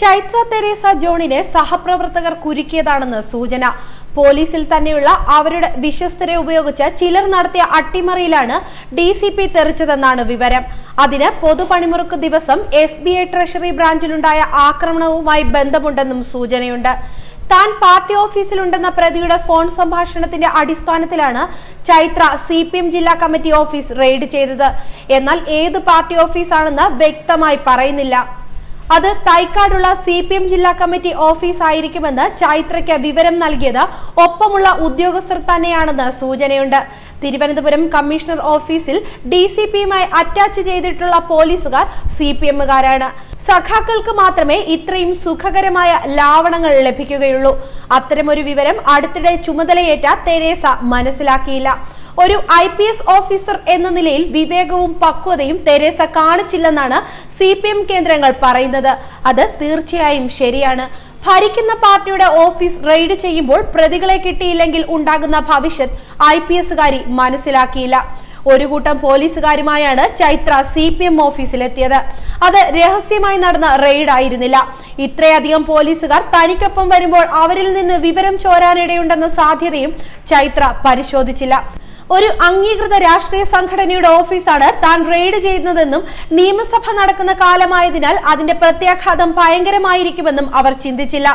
Chaitra Teresa ജോണിനെ സഹപ്രവർത്തകർ കുരുക്കിയതാണെന്ന് സൂചന. പോലീസിൽ തന്നെയുള്ള അവരുടെ വിശ്വസ്തരെ ഉപയോഗിച്ച് ചിലർ നടത്തിയ അട്ടിമറിയിലാണ് ഡി സി പി തെറിച്ചതെന്നാണ് വിവരം. അതിന് പൊതുപണിമുറുക്ക് ദിവസം എസ് ബി ഐ ട്രഷറി ബ്രാഞ്ചിലുണ്ടായ ആക്രമണവുമായി ബന്ധമുണ്ടെന്നും സൂചനയുണ്ട്. താൻ പാർട്ടി ഓഫീസിലുണ്ടെന്ന പ്രതിയുടെ ഫോൺ സംഭാഷണത്തിന്റെ അടിസ്ഥാനത്തിലാണ് ചൈത്ര സി പി എം ജില്ലാ കമ്മിറ്റി ഓഫീസ് റെയ്ഡ് ചെയ്തത്. എന്നാൽ ഏത് പാർട്ടി ഓഫീസാണെന്ന് വ്യക്തമായി പറയുന്നില്ല. അത് തൈക്കാടുള്ള സി പി എം ജില്ലാ കമ്മിറ്റി ഓഫീസ് ആയിരിക്കുമെന്ന് ചൈത്രയ്ക്ക് വിവരം നൽകിയത് ഒപ്പമുള്ള ഉദ്യോഗസ്ഥർ തന്നെയാണെന്ന് സൂചനയുണ്ട്. തിരുവനന്തപുരം കമ്മീഷണർ ഓഫീസിൽ ഡി സി പിയുമായി അറ്റാച്ച് ചെയ്തിട്ടുള്ള പോലീസുകാർ സി പി എമ്മുകാരാണ്. സഖാക്കൾക്ക് മാത്രമേ ഇത്രയും സുഖകരമായ ലാവണങ്ങൾ ലഭിക്കുകയുള്ളൂ. അത്തരമൊരു വിവരം അടുത്തിടെ ചുമതലയേറ്റ തെരേസ മനസ്സിലാക്കിയില്ല. ഒരു ഐ പി എസ് ഓഫീസർ എന്ന നിലയിൽ വിവേകവും പക്വതയും തെരേസ കാണിച്ചില്ലെന്നാണ് സി പി എം കേന്ദ്രങ്ങൾ പറയുന്നത്. അത് തീർച്ചയായും ശരിയാണ്. ഭരിക്കുന്ന പാർട്ടിയുടെ ഓഫീസ് റെയ്ഡ് ചെയ്യുമ്പോൾ പ്രതികളെ കിട്ടിയില്ലെങ്കിൽ ഉണ്ടാകുന്ന ഭവിഷ്യത്ത് ഐ പി എസുകാരി മനസ്സിലാക്കിയില്ല. ഒരു കൂട്ടം പോലീസുകാരുമായാണ് ചൈത്ര സി പി എം ഓഫീസിലെത്തിയത്. അത് രഹസ്യമായി നടന്ന റെയ്ഡ് ആയിരുന്നില്ല ഇത്രയധികം പോലീസുകാർ തനിക്കൊപ്പം വരുമ്പോൾ അവരിൽ നിന്ന് വിവരം ചോരാനിടയുണ്ടെന്ന സാധ്യതയും ചൈത്ര പരിശോധിച്ചില്ല. ഒരു അംഗീകൃത രാഷ്ട്രീയ സംഘടനയുടെ ഓഫീസാണ് താൻ റെയ്ഡ് ചെയ്യുന്നതെന്നും നിയമസഭ നടക്കുന്ന കാലമായതിനാൽ അതിന്റെ പ്രത്യാഘാതം ഭയങ്കരമായിരിക്കുമെന്നും അവർ ചിന്തിച്ചില്ല.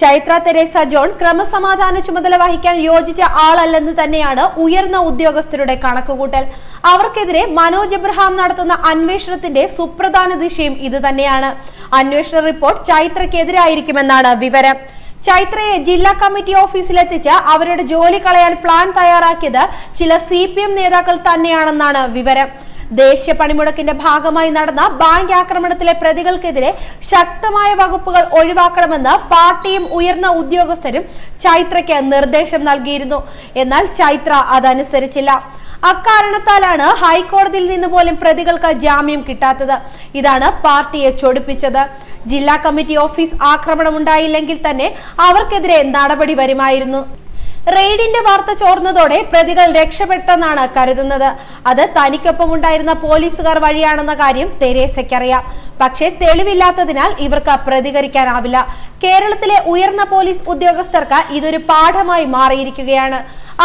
ചൈത്ര തെരേസ ജോൺ ക്രമസമാധാന ചുമതല വഹിക്കാൻ യോജിച്ച ആളല്ലെന്ന് തന്നെയാണ് ഉയർന്ന ഉദ്യോഗസ്ഥരുടെ കണക്കുകൂട്ടൽ. അവർക്കെതിരെ മനോജ് എബ്രഹാം നടത്തുന്ന അന്വേഷണത്തിന്റെ സുപ്രധാന ദിശയും ഇതുതന്നെയാണ്. അന്വേഷണ റിപ്പോർട്ട് ചൈത്രയ്ക്കെതിരായിരിക്കുമെന്നാണ് വിവരം. ചൈത്രയെ ജില്ലാ കമ്മിറ്റി ഓഫീസിലെത്തിച്ച് അവരുടെ ജോലി കളയാൻ പ്ലാൻ തയ്യാറാക്കിയത് ചില സി നേതാക്കൾ തന്നെയാണെന്നാണ് വിവരം. ദേശീയ പണിമുടക്കിന്റെ ഭാഗമായി നടന്ന ബാങ്ക് ആക്രമണത്തിലെ പ്രതികൾക്കെതിരെ ശക്തമായ വകുപ്പുകൾ ഒഴിവാക്കണമെന്ന് പാർട്ടിയും ഉയർന്ന ഉദ്യോഗസ്ഥരും ചൈത്രയ്ക്ക് നിർദ്ദേശം നൽകിയിരുന്നു. എന്നാൽ ചൈത്ര അതനുസരിച്ചില്ല. അക്കാരണത്താലാണ് ഹൈക്കോടതിയിൽ നിന്ന് പോലും പ്രതികൾക്ക് ജാമ്യം കിട്ടാത്തത്. ഇതാണ് പാർട്ടിയെ ചൊടിപ്പിച്ചത്. ജില്ലാ കമ്മിറ്റി ഓഫീസ് ആക്രമണം ഉണ്ടായില്ലെങ്കിൽ തന്നെ അവർക്കെതിരെ നടപടി വരുമായിരുന്നു. റെയ്ഡിന്റെ വാർത്ത ചോർന്നതോടെ പ്രതികൾ രക്ഷപ്പെട്ടെന്നാണ് കരുതുന്നത്. അത് തനിക്കൊപ്പം ഉണ്ടായിരുന്ന പോലീസുകാർ വഴിയാണെന്ന കാര്യം തെരേസയ്ക്കറിയാം. പക്ഷേ തെളിവില്ലാത്തതിനാൽ ഇവർക്ക് പ്രതികരിക്കാനാവില്ല. കേരളത്തിലെ ഉയർന്ന പോലീസ് ഉദ്യോഗസ്ഥർക്ക് ഇതൊരു പാഠമായി മാറിയിരിക്കുകയാണ്.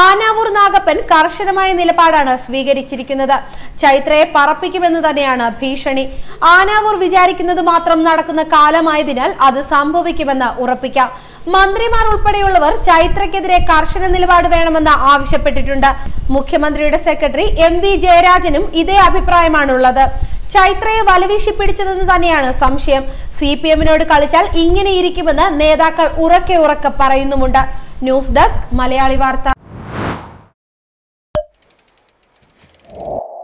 ആനാവൂർ നാഗപ്പൻ കർശനമായ നിലപാടാണ് സ്വീകരിച്ചിരിക്കുന്നത്. ചൈത്രയെ പറപ്പിക്കുമെന്ന് തന്നെയാണ് ഭീഷണി. ആനാവൂർ വിചാരിക്കുന്നത് മാത്രം നടക്കുന്ന കാലമായതിനാൽ അത് സംഭവിക്കുമെന്ന് ഉറപ്പിക്കാം. മന്ത്രിമാർ ഉൾപ്പെടെയുള്ളവർ ചൈത്രയ്ക്കെതിരെ കർശന നിലപാട് വേണമെന്ന് ആവശ്യപ്പെട്ടിട്ടുണ്ട്. മുഖ്യമന്ത്രിയുടെ സെക്രട്ടറി എം വി ജയരാജനും ഇതേ അഭിപ്രായമാണുള്ളത്. ചൈത്രയെ വലവീശി പിടിച്ചതെന്ന് തന്നെയാണ് സംശയം. സി പി എമ്മിനോട് കളിച്ചാൽ ഇങ്ങനെ ഇരിക്കുമെന്ന് നേതാക്കൾ ഉറക്കെ ഉറക്കെ പറയുന്നുമുണ്ട്. ന്യൂസ് ഡെസ്ക് മലയാളി വാർത്ത. you.